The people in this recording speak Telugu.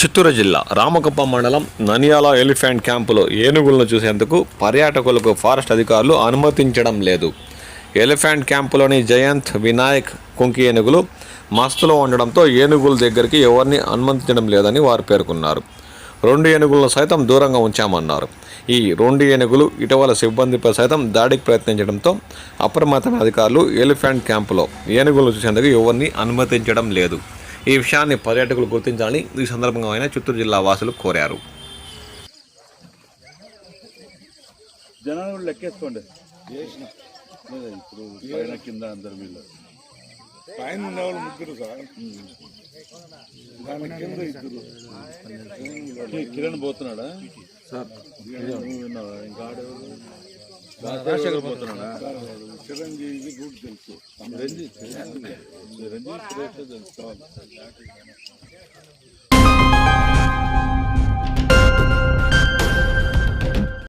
చిత్తూరు జిల్లా రామకొప్ప మండలం ననియాల ఎలిఫెంట్ క్యాంపులో ఏనుగులను చూసేందుకు పర్యాటకులకు ఫారెస్ట్ అధికారులు అనుమతించడం లేదు. ఎలిఫెంట్ క్యాంపులోని జయంత్ వినాయక్ కుంకి ఏనుగులు మస్తులో ఉండడంతో ఏనుగుల దగ్గరికి ఎవరిని అనుమతించడం లేదని వారు పేర్కొన్నారు. రెండు ఏనుగులను సైతం దూరంగా ఉంచామన్నారు. ఈ రెండు ఏనుగులు ఇటీవల సిబ్బందిపై సైతం దాడికి ప్రయత్నించడంతో అప్రమత్తమైన అధికారులు ఎలిఫెంట్ క్యాంపులో ఏనుగులను చూసేందుకు ఎవరిని అనుమతించడం లేదు. ఈ విషయాన్ని పర్యాటకులు గుర్తించాలని ఈ సందర్భంగా ఆయన చిత్తూరు జిల్లా వాసులు కోరారు. జనాలు లెక్కేసుకోండి. ఇప్పుడు పైన కింద అందరు వీళ్ళు పైన ఉండేవాళ్ళు ముగ్గురు సార్. దాని కింద ఇద్దరు. కిరణ్ పోతున్నాడా? సార్ విన్నావా ఇంకా రాజశేఖర్ పోతున్నాడా? చిరంజీవి రూట్ తెలుసు. రంజిత్ రంజిత్ తెలుసు.